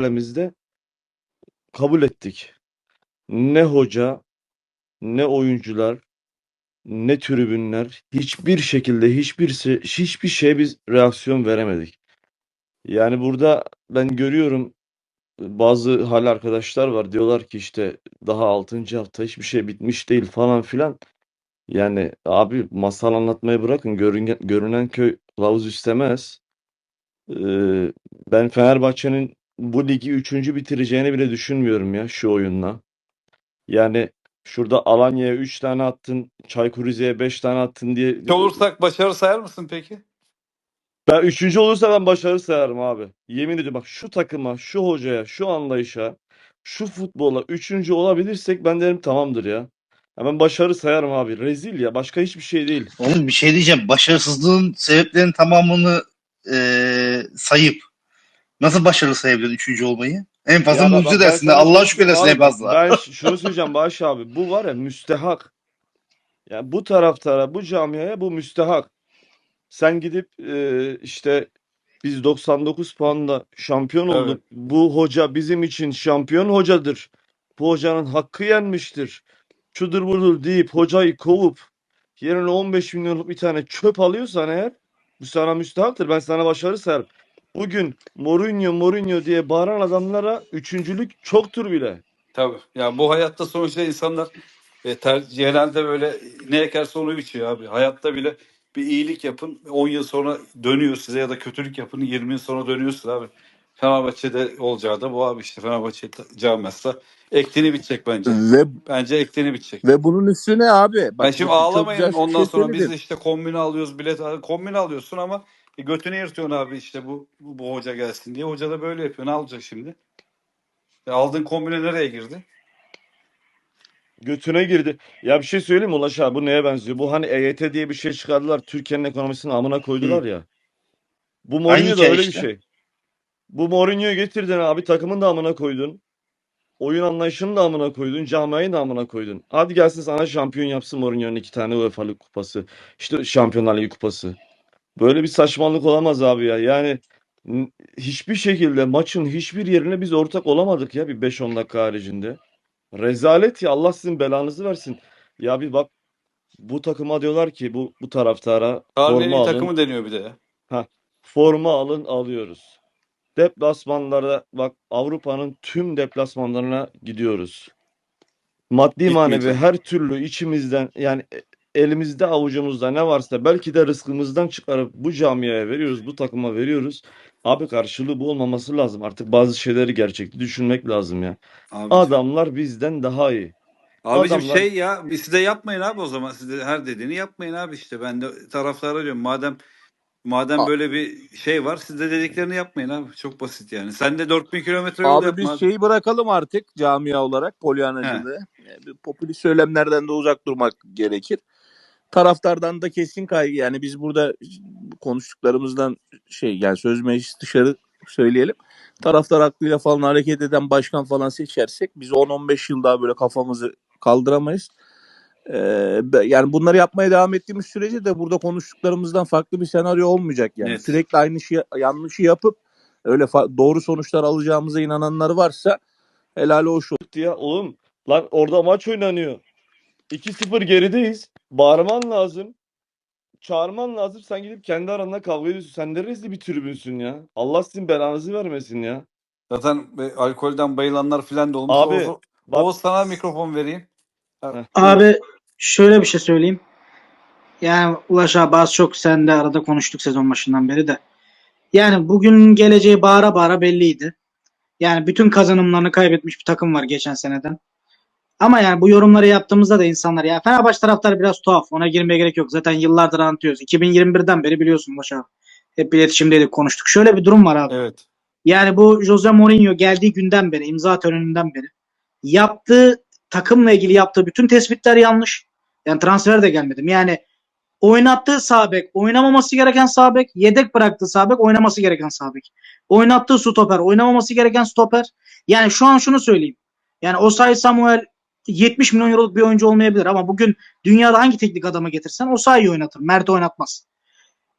mahallemizde kabul ettik. Ne hoca, ne oyuncular, ne tribünler hiçbir şekilde hiçbirisi hiçbir şeye biz reaksiyon veremedik. Yani burada ben görüyorum bazı hal arkadaşlar var diyorlar ki işte daha 6. hafta hiçbir şey bitmiş değil falan filan. Yani abi masal anlatmayı bırakın görünen, görünen köy kılavuz istemez. Ee, ben Fenerbahçe'nin bu ligi üçüncü bitireceğini bile düşünmüyorum ya şu oyunla. Yani şurada Alanya'ya 3 tane attın, Çaykur Rize'ye 5 tane attın diye Üç olursak başarı sayar mısın peki? ben üçüncü olursa ben başarı sayarım abi. Yemin ediyorum bak şu takıma, şu hocaya, şu anlayışa, şu futbola üçüncü olabilirsek ben derim tamamdır ya. Hemen başarı sayarım abi. Rezil ya. Başka hiçbir şey değil. Oğlum bir şey diyeceğim. Başarısızlığın sebeplerinin tamamını eee, sayıp nasıl başarılı sayabiliyorsun üçüncü olmayı? En fazla Ya mucize bak ben dersin. sana Allah'a şükür dersin abi en fazla. Ben ş- şunu söyleyeceğim Bağış abi. Bu var ya müstehak. Yani bu taraftara, bu camiaya bu müstehak. Sen gidip e, işte biz 99 puanla şampiyon Evet. olduk. Bu hoca bizim için şampiyon hocadır. Bu hocanın hakkı yenmiştir. Şudur budur deyip hocayı kovup yerine 15 milyonluk bir tane çöp alıyorsan eğer bu sana müstehaktır. Ben sana başarı sayarım. Bugün Mourinho Mourinho diye bağıran adamlara üçüncülük çoktur bile. Tabii. Ya bu hayatta sonuçta insanlar e, ter, genelde böyle ne ekerse onu biçiyor abi. Hayatta bile bir iyilik yapın 10 yıl sonra dönüyor size ya da kötülük yapın 20 yıl sonra dönüyorsun abi. Fenerbahçe'de olacağı da bu abi işte Fenerbahçe camiası ektiğini bitecek bence. Ve Bence ektiğini bitecek. ve bunun üstüne abi bak Ben şimdi ağlamayın ondan şey sonra biz işte kombine alıyoruz bilet kombine alıyorsun ama e, götünü yırtıyorsun abi işte bu, bu bu hoca gelsin diye. Hoca da böyle yapıyor. Ne alacak şimdi? E, aldığın kombine nereye girdi? Götüne girdi. Ya bir şey söyleyeyim mi Ulaş abi bu neye benziyor? Bu hani EYT diye bir şey çıkardılar. Türkiye'nin ekonomisini amına koydular ya. Bu Aynı Mourinho da hikaye öyle bir işte. şey. Bu Mourinho'yu getirdin abi takımın da amına koydun. Oyun anlayışını da amına koydun. Camiayı da amına koydun. Hadi gelsin sana şampiyon yapsın Mourinho'nun iki tane UEFA Lig kupası. İşte Şampiyonlar Ligi kupası. Böyle bir saçmalık olamaz abi ya. Yani n- hiçbir şekilde maçın hiçbir yerine biz ortak olamadık ya bir 5-10 dakika haricinde. Rezalet ya Allah sizin belanızı versin. Ya bir bak bu takıma diyorlar ki bu bu taraftara forma iyi alın. takımı deniyor bir de ya. Ha, forma alın alıyoruz. Deplasmanlara bak Avrupa'nın tüm deplasmanlarına gidiyoruz. Maddi manevi Gitmeyecek. her türlü içimizden yani elimizde avucumuzda ne varsa belki de rızkımızdan çıkarıp bu camiaya veriyoruz, bu takıma veriyoruz. Abi karşılığı bu olmaması lazım. Artık bazı şeyleri gerçekçi düşünmek lazım ya. Abicim. Adamlar bizden daha iyi. Abicim Adamlar şey ya biz size yapmayın abi o zaman siz de her dediğini yapmayın abi işte ben de taraftara diyorum madem madem A- böyle bir şey var siz de dediklerini yapmayın abi çok basit yani sen de 4000 kilometre yol Abi yapma biz abi. şeyi bırakalım artık camia olarak He. polyanacılığı. Yani bir popülist söylemlerden de uzak durmak gerekir. Taraftardan da kesin kaygı yani biz burada konuştuklarımızdan şey yani söz meclis dışarı söyleyelim. Taraftar aklıyla falan hareket eden başkan falan seçersek biz 10-15 yıl daha böyle kafamızı kaldıramayız. Ee, yani bunları yapmaya devam ettiğimiz sürece de burada konuştuklarımızdan farklı bir senaryo olmayacak yani. Net. Sürekli aynı şey yanlışı yapıp öyle doğru sonuçlar alacağımıza inananlar varsa helal hoş olsun. ya oğlum lan orada maç oynanıyor. 2-0 gerideyiz. Bağırman lazım. Çağırman lazım. Sen gidip kendi aranda kavga ediyorsun. Sen de rezil bir tribünsün ya. Allah sizin belanızı vermesin ya. Zaten be- alkolden bayılanlar filan da olmuş. Oğuz, Abi bak Oğuz sana mikrofon vereyim. Abi şöyle bir şey söyleyeyim. Yani Ulaş abi az çok sen de arada konuştuk sezon başından beri de. Yani bugün geleceği bağıra bağıra belliydi. Yani bütün kazanımlarını kaybetmiş bir takım var geçen seneden. Ama yani bu yorumları yaptığımızda da insanlar ya Fenerbahçe taraftarı biraz tuhaf. Ona girmeye gerek yok. Zaten yıllardır anlatıyoruz. 2021'den beri biliyorsun Ulaş abi. Hep iletişimdeydik konuştuk. Şöyle bir durum var abi. Evet. Yani bu Jose Mourinho geldiği günden beri, imza töreninden beri yaptığı takımla ilgili yaptığı bütün tespitler yanlış. Yani transfer de gelmedim. Yani oynattığı sağ bek, oynamaması gereken sağ bek, yedek bıraktığı sağ bek, oynaması gereken sağ bek. Oynattığı stoper, oynamaması gereken stoper. Yani şu an şunu söyleyeyim. Yani Osayi Samuel 70 milyon euroluk bir oyuncu olmayabilir ama bugün dünyada hangi teknik adamı getirsen Osayi'yi oynatır. Mert oynatmaz.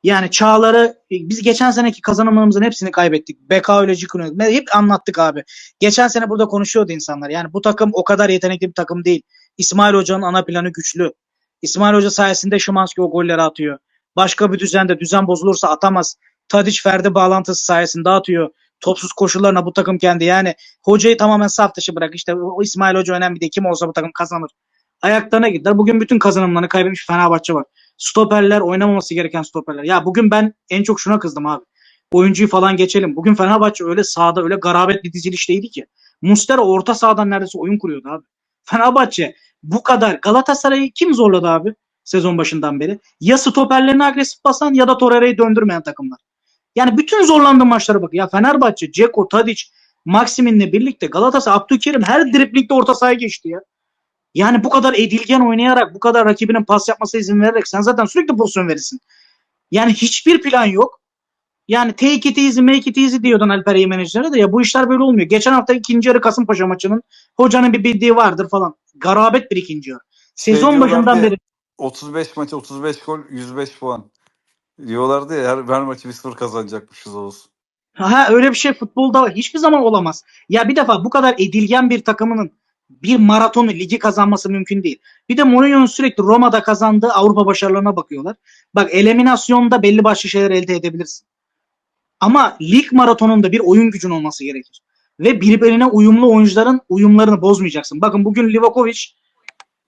Yani Çağlar'ı biz geçen seneki kazanımlarımızın hepsini kaybettik. Beka öyle Cikunu hep anlattık abi. Geçen sene burada konuşuyordu insanlar. Yani bu takım o kadar yetenekli bir takım değil. İsmail Hoca'nın ana planı güçlü. İsmail Hoca sayesinde Şimanski o golleri atıyor. Başka bir düzende düzen bozulursa atamaz. Tadiç Ferdi bağlantısı sayesinde atıyor. Topsuz koşullarına bu takım kendi yani hocayı tamamen saf dışı bırak. İşte o İsmail Hoca önemli değil. Kim olsa bu takım kazanır. Ayaklarına gittiler. Bugün bütün kazanımlarını kaybetmiş Fenerbahçe var. Stoperler oynamaması gereken stoperler. Ya bugün ben en çok şuna kızdım abi. Oyuncuyu falan geçelim. Bugün Fenerbahçe öyle sahada öyle garabet bir dizilişteydi ki. Mustera orta sahadan neredeyse oyun kuruyordu abi. Fenerbahçe bu kadar Galatasaray'ı kim zorladı abi sezon başından beri? Ya stoperlerini agresif basan ya da Torreira'yı döndürmeyen takımlar. Yani bütün zorlandığı maçlara bak. Ya Fenerbahçe, Ceko, Tadic, Maximin'le birlikte Galatasaray, Abdülkerim her driplingde orta sahaya geçti ya. Yani bu kadar edilgen oynayarak, bu kadar rakibinin pas yapmasına izin vererek sen zaten sürekli pozisyon verirsin. Yani hiçbir plan yok. Yani take it easy, make it easy diyordun Alper Yemeneci'lere de ya bu işler böyle olmuyor. Geçen hafta ikinci yarı Kasımpaşa maçının hocanın bir bildiği vardır falan. Garabet bir ikinci yarı. Sezon Şey başından beri 35 maç 35 gol 105 puan. Diyorlardı ya her, her maçı 1-0 kazanacakmışız olsun. Ha öyle bir şey futbolda hiçbir zaman olamaz. Ya bir defa bu kadar edilgen bir takımının bir maratonu ligi kazanması mümkün değil. Bir de Mourinho'nun sürekli Roma'da kazandığı Avrupa başarılarına bakıyorlar. Bak eliminasyonda belli başlı şeyler elde edebilirsin. Ama lig maratonunda bir oyun gücün olması gerekir. Ve birbirine uyumlu oyuncuların uyumlarını bozmayacaksın. Bakın bugün Livakovic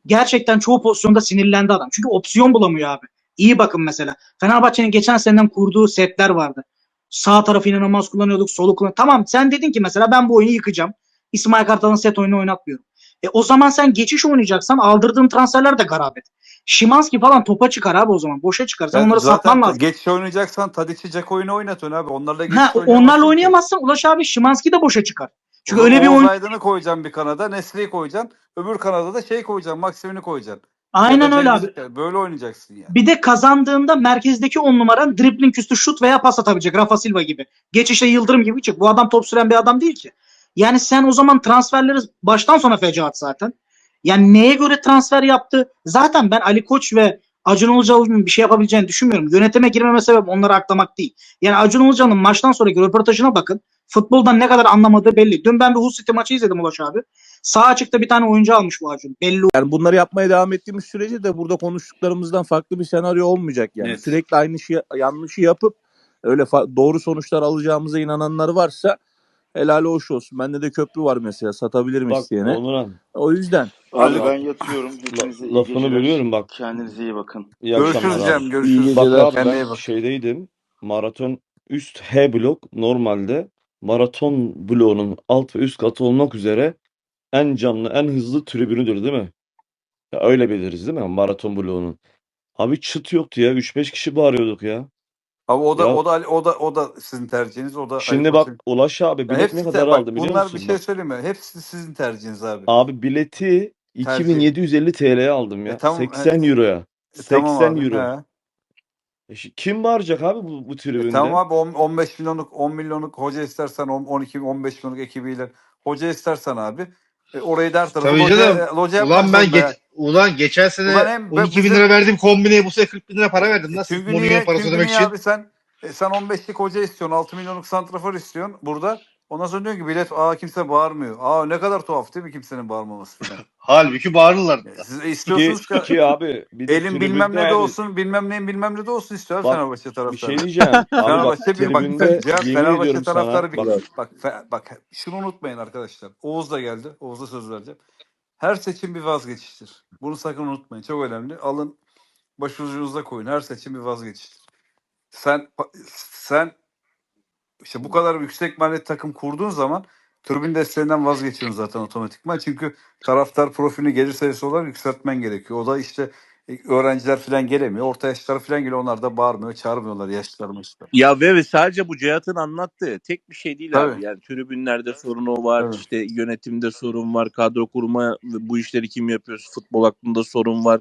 gerçekten çoğu pozisyonda sinirlendi adam. Çünkü opsiyon bulamıyor abi. İyi bakın mesela. Fenerbahçe'nin geçen seneden kurduğu setler vardı. Sağ tarafı inanılmaz kullanıyorduk, solu kullanıyorduk. Tamam sen dedin ki mesela ben bu oyunu yıkacağım. İsmail Kartal'ın set oyunu oynatmıyorum. E o zaman sen geçiş oynayacaksan aldırdığın transferler de garabet. Şimanski falan topa çıkar abi o zaman. Boşa çıkar. Sen Ben onları satman lazım. geçiş oynayacaksan Tadic'i Jack oyunu oynatın abi. Onlarla geçiş Ha, onlarla oynayamazsan Ulaş abi Şimanski de boşa çıkar. Çünkü öyle bir oyun Aydın'ı koyacaksın bir kanada. Nesli'yi koyacaksın. Öbür kanada da şey koyacaksın. Maksimini koyacaksın. Aynen öyle abi. Böyle oynayacaksın yani. Bir de kazandığında merkezdeki on numaran dribbling üstü şut veya pas atabilecek Rafa Silva gibi. Geçişte Yıldırım gibi çık. Bu adam top süren bir adam değil ki. Yani sen o zaman transferleri baştan sona fecaat zaten. Yani neye göre transfer yaptı? Zaten ben Ali Koç ve Acun Ilıcalı'nın bir şey yapabileceğini düşünmüyorum. Yönetime girmeme sebep onları aklamak değil. Yani Acun Ilıcalı'nın maçtan sonraki röportajına bakın. Futboldan ne kadar anlamadığı belli. Dün ben bir Hull City maçı izledim Ulaş abi. Sağ açıkta bir tane oyuncu almış bu Acun. Belli Yani bunları yapmaya devam ettiğimiz sürece de burada konuştuklarımızdan farklı bir senaryo olmayacak yani. Evet. Sürekli aynı şey yanlışı yapıp öyle fa- doğru sonuçlar alacağımıza inananlar varsa helal hoş olsun. Bende de köprü var mesela satabilirim Bak isteyene. Onuran O yüzden Abi ben yatıyorum. İyi lafını geceler. bölüyorum bak. Kendinize iyi bakın. İyi Görüşürüz. Cem. Görüşürüz. İyi Bak abi Kendine iyi ben şeydeydim. Maraton üst H blok normalde maraton bloğunun alt ve üst katı olmak üzere en canlı, en hızlı tribünüdür değil mi? Ya öyle biliriz değil mi? Maraton bloğunun. Abi çıt yoktu ya. 3-5 kişi bağırıyorduk ya. Abi o da Ya o da o da o da sizin tercihiniz. O da Ali şimdi bak Koç'un. Ulaş abi Ya bilet ne hepsi kadar de, bak aldı biliyor bunlar musun? bir şey Bak. söyleyeyim mi? Hepsi sizin tercihiniz abi. Abi bileti Tercih. 2750 TL'ye aldım E ya. tamam, 80 euroya. E, tamam 80 abi. euro. He. E şi- Kim bağıracak abi bu, bu E tribünde? tamam abi on- 15 milyonluk 10 milyonluk hoca istersen on- 12 15 milyonluk ekibiyle hoca istersen abi e, orayı der tarafı Tabii loca, canım. loca Ulan ben geç, ulan geçen sene Ulan hem 12 bin lira verdim kombineye bu sene 40 bin lira para verdim. Nasıl niye, parası ödemek için? abi sen e, sen 15'lik hoca istiyorsun 6 milyonluk santrafor istiyorsun burada. Ondan sonra diyorsun ki bilet aa kimse bağırmıyor. Aa ne kadar tuhaf değil mi kimsenin bağırmaması falan. Halbuki bağırırlar. E, Siz istiyorsunuz ki ki abi bir de elin bilmem ne de yani olsun bilmem neyin bilmem ne de olsun istiyor Bak, Fenerbahçe bir taraftarı. şey diyeceğim. Abi bak Fenerbahçe bir bak yemin Fenerbahçe taraftarı bir bak bak bak şunu unutmayın arkadaşlar. Oğuz da geldi. Oğuz'a söz vereceğim. Her seçim bir vazgeçiştir. Bunu sakın unutmayın. Çok önemli. Alın başucunuza koyun. Her seçim bir vazgeçiştir. Sen sen işte bu kadar yüksek maliyet takım kurduğun zaman tribün desteğinden vazgeçiyorsun zaten otomatikman. Çünkü taraftar profilini gelir sayısı olarak yükseltmen gerekiyor. O da işte e, öğrenciler falan gelemiyor. Orta yaşlar falan geliyor. Onlar da bağırmıyor, çağırmıyorlar yaşlılar maçlar. Ya ve ve sadece bu Cihat'ın anlattığı tek bir şey değil abi. Tabii. Yani tribünlerde sorunu var, Tabii. işte yönetimde sorun var, kadro kurma bu işleri kim yapıyor, futbol aklında sorun var.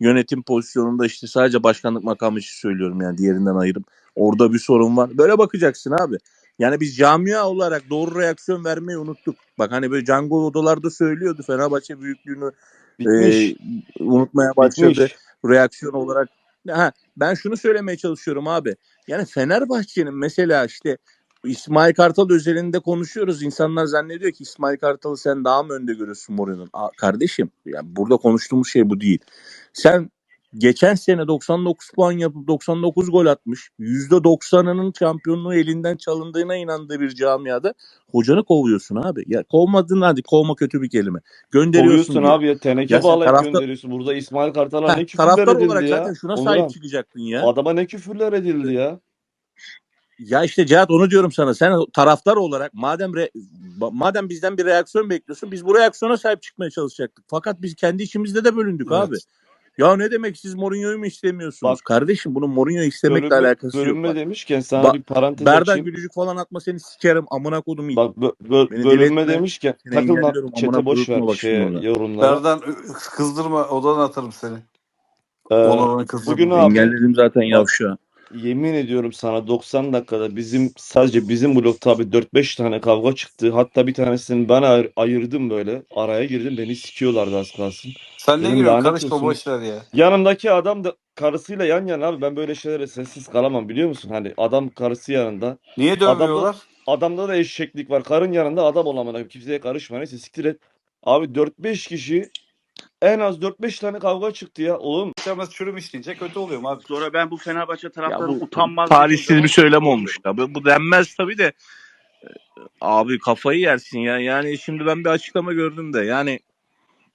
Yönetim pozisyonunda işte sadece başkanlık makamı için söylüyorum yani diğerinden ayırıp. Orada bir sorun var. Böyle bakacaksın abi. Yani biz camia olarak doğru reaksiyon vermeyi unuttuk. Bak hani böyle Cango odalarda söylüyordu Fenerbahçe büyüklüğünü bitmiş. e, unutmaya başladı. Bitmiş. Reaksiyon olarak ha, ben şunu söylemeye çalışıyorum abi. Yani Fenerbahçe'nin mesela işte İsmail Kartal özelinde konuşuyoruz. İnsanlar zannediyor ki İsmail Kartal'ı sen daha mı önde görüyorsun Mourinho'nun? Kardeşim yani burada konuştuğumuz şey bu değil. Sen geçen sene 99 puan yapıp 99 gol atmış. %90'ının şampiyonluğu elinden çalındığına inandığı bir camiada hocanı kovuyorsun abi. Ya kovmadın hadi kovma kötü bir kelime. Gönderiyorsun Kovuyorsun diye. abi ya teneke Ya bağlayıp taraftar- gönderiyorsun. Burada İsmail Kartal'a ne küfürler taraftar edildi olarak ya. zaten şuna Onurhan, sahip çıkacaktın ya. adama ne küfürler edildi ya. Ya işte Cihat onu diyorum sana. Sen taraftar olarak madem re- madem bizden bir reaksiyon bekliyorsun biz bu reaksiyona sahip çıkmaya çalışacaktık. Fakat biz kendi içimizde de bölündük Evet. abi. Ya ne demek siz Mourinho'yu mu istemiyorsunuz? Bak, Kardeşim bunun Mourinho istemekle Bölünme, alakası yok. bölünme demişken sana Ba- bir parantez Berdan açayım. gülücük falan atma seni sikerim amına kodum iyi. Bak bö- bö- Beni bölünme demişken engelliyorum amına çete boş ver bak şeye yorumlara. Berdan kızdırma odadan atarım seni. Ee, Onurhan'ı kızdırma. bugün abi Engelledim zaten bak yavşağı. Yemin ediyorum sana 90 dakikada bizim sadece bizim blokta abi 4-5 tane kavga çıktı. Hatta bir tanesini ben ayır- ayırdım böyle. Araya girdim beni sikiyorlardı az kalsın. Sen ne Dedim giriyorsun? lanet Karışma olsun. boş ver ya. Yanımdaki adam da karısıyla yan yana abi ben böyle şeylere sessiz kalamam biliyor musun? Hani adam karısı yanında. Niye Adamda dövmüyorlar? adamda da eşeklik var. Karın yanında adam olamam. Kimseye karışma. Neyse siktir et. Abi 4-5 kişi en az 4-5 tane kavga çıktı ya. Oğlum İçemez çürüm işleyince kötü oluyor mu abi? Sonra ben bu Fenerbahçe Ya taraftarının bu utanmaz talihsiz bir söylem olmuş. Ya bu, bu denmez tabii de abi kafayı yersin ya. Yani şimdi ben bir açıklama gördüm de yani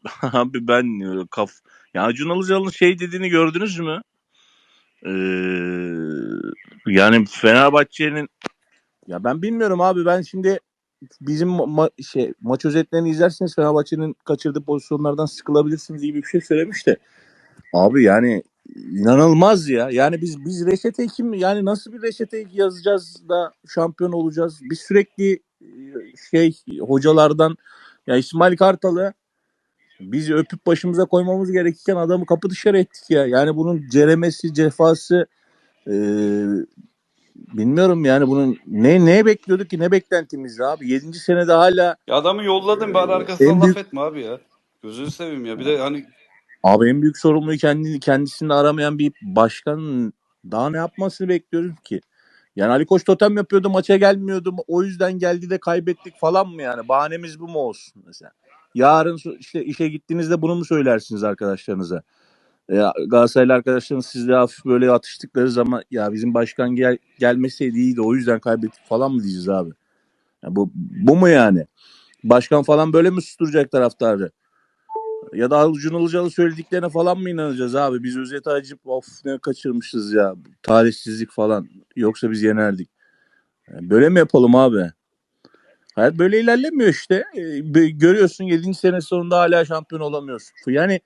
abi ben e, kaf ya Acun Ilıcalı'nın şey dediğini gördünüz mü? Ee, yani Fenerbahçe'nin ya ben bilmiyorum abi ben şimdi bizim ma- şey maç özetlerini izlerseniz Fenerbahçe'nin kaçırdığı pozisyonlardan sıkılabilirsiniz gibi bir şey söylemiş de abi yani inanılmaz ya. Yani biz biz reçete kim yani nasıl bir reçete yazacağız da şampiyon olacağız? Biz sürekli e, şey hocalardan ya İsmail Kartal'ı biz öpüp başımıza koymamız gerekirken adamı kapı dışarı ettik ya. Yani bunun ceremesi, cefası e, bilmiyorum yani bunun ne ne bekliyorduk ki ne beklentimizdi abi. 7. senede hala Ya adamı yolladın bari arkasından laf büyük etme abi ya. Gözünü seveyim ya. Bir de hani abi en büyük sorumluluğu kendi kendisinde aramayan bir başkan daha ne yapmasını bekliyoruz ki? Yani Ali Koç totem yapıyordu maça gelmiyordu o yüzden geldi de kaybettik falan mı yani bahanemiz bu mu olsun mesela? Yarın işte işe gittiğinizde bunu mu söylersiniz arkadaşlarınıza? Ya Galatasaraylı arkadaşlarınız sizle hafif böyle atıştıkları zaman ya bizim başkan gel gelmeseydi iyiydi o yüzden kaybettik falan mı diyeceğiz abi? Ya bu bu mu yani? Başkan falan böyle mi susturacak taraftarı? Ya da Acun Ilıcalı söylediklerine falan mı inanacağız abi? Biz özeti acıp of ne kaçırmışız ya. Talihsizlik falan. Yoksa biz yenerdik. Böyle mi yapalım abi? Hayat böyle ilerlemiyor işte. Ee, görüyorsun 7. sene sonunda hala şampiyon olamıyorsun. Yani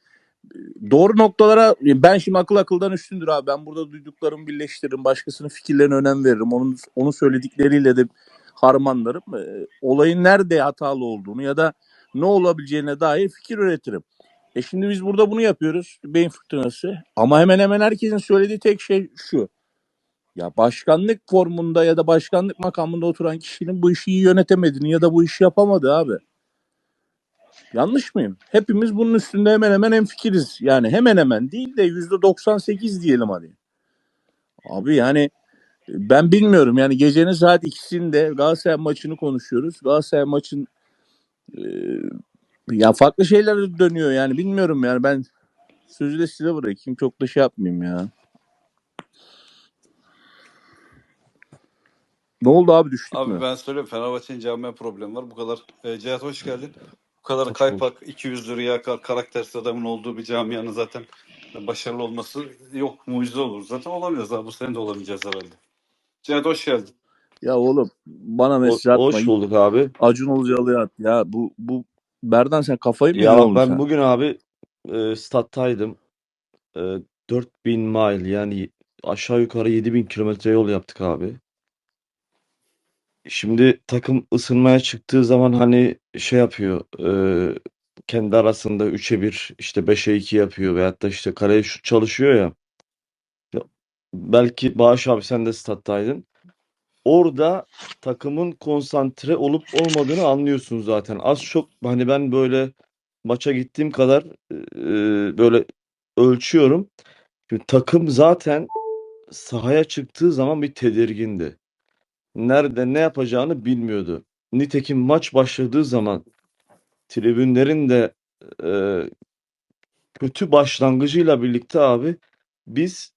doğru noktalara ben şimdi akıl akıldan üstündür abi. Ben burada duyduklarımı birleştiririm. Başkasının fikirlerine önem veririm. Onun onun söyledikleriyle de harmanlarım. Ee, olayın nerede hatalı olduğunu ya da ne olabileceğine dair fikir üretirim. E şimdi biz burada bunu yapıyoruz. Beyin fırtınası. Ama hemen hemen herkesin söylediği tek şey şu. Ya başkanlık formunda ya da başkanlık makamında oturan kişinin bu işi iyi yönetemediğini ya da bu işi yapamadı abi. Yanlış mıyım? Hepimiz bunun üstünde hemen hemen hemfikiriz. Yani hemen hemen değil de yüzde 98 diyelim hadi. Abi yani ben bilmiyorum yani gecenin saat ikisinde Galatasaray maçını konuşuyoruz. Galatasaray maçın e, ya farklı şeyler dönüyor yani bilmiyorum yani ben sözü de size bırakayım çok da şey yapmayayım ya. Ne oldu abi düştük abi mü? ben söyleyeyim Fenerbahçe'nin camia problemi var. Bu kadar. E, Cihat hoş geldin. Bu kadar Hoş kaypak, 200 liraya kar, karaktersiz adamın olduğu bir camianın zaten başarılı olması yok. Mucize olur. Zaten olamıyoruz abi. Bu sene de olamayacağız herhalde. Cihat hoş geldin. Ya oğlum bana o- mesaj atma. hoş bulduk abi. Acun Ilıcalı'ya at. Ya bu bu Berdan sen kafayı mı yedin Ya ben sen? bugün abi e, stat'taydım. E, 4000 mile yani aşağı yukarı 7000 kilometre yol yaptık abi. Şimdi takım ısınmaya çıktığı zaman hani şey yapıyor. e, kendi arasında 3'e 1 işte 5'e 2 yapıyor veyahut da işte kaleye şut çalışıyor ya. Belki Bağış abi sen de stat'taydın. Orada takımın konsantre olup olmadığını anlıyorsun zaten. Az çok hani ben böyle maça gittiğim kadar e, böyle ölçüyorum. Şimdi takım zaten sahaya çıktığı zaman bir tedirgindi. Nerede ne yapacağını bilmiyordu. Nitekim maç başladığı zaman tribünlerin de e, kötü başlangıcıyla birlikte abi biz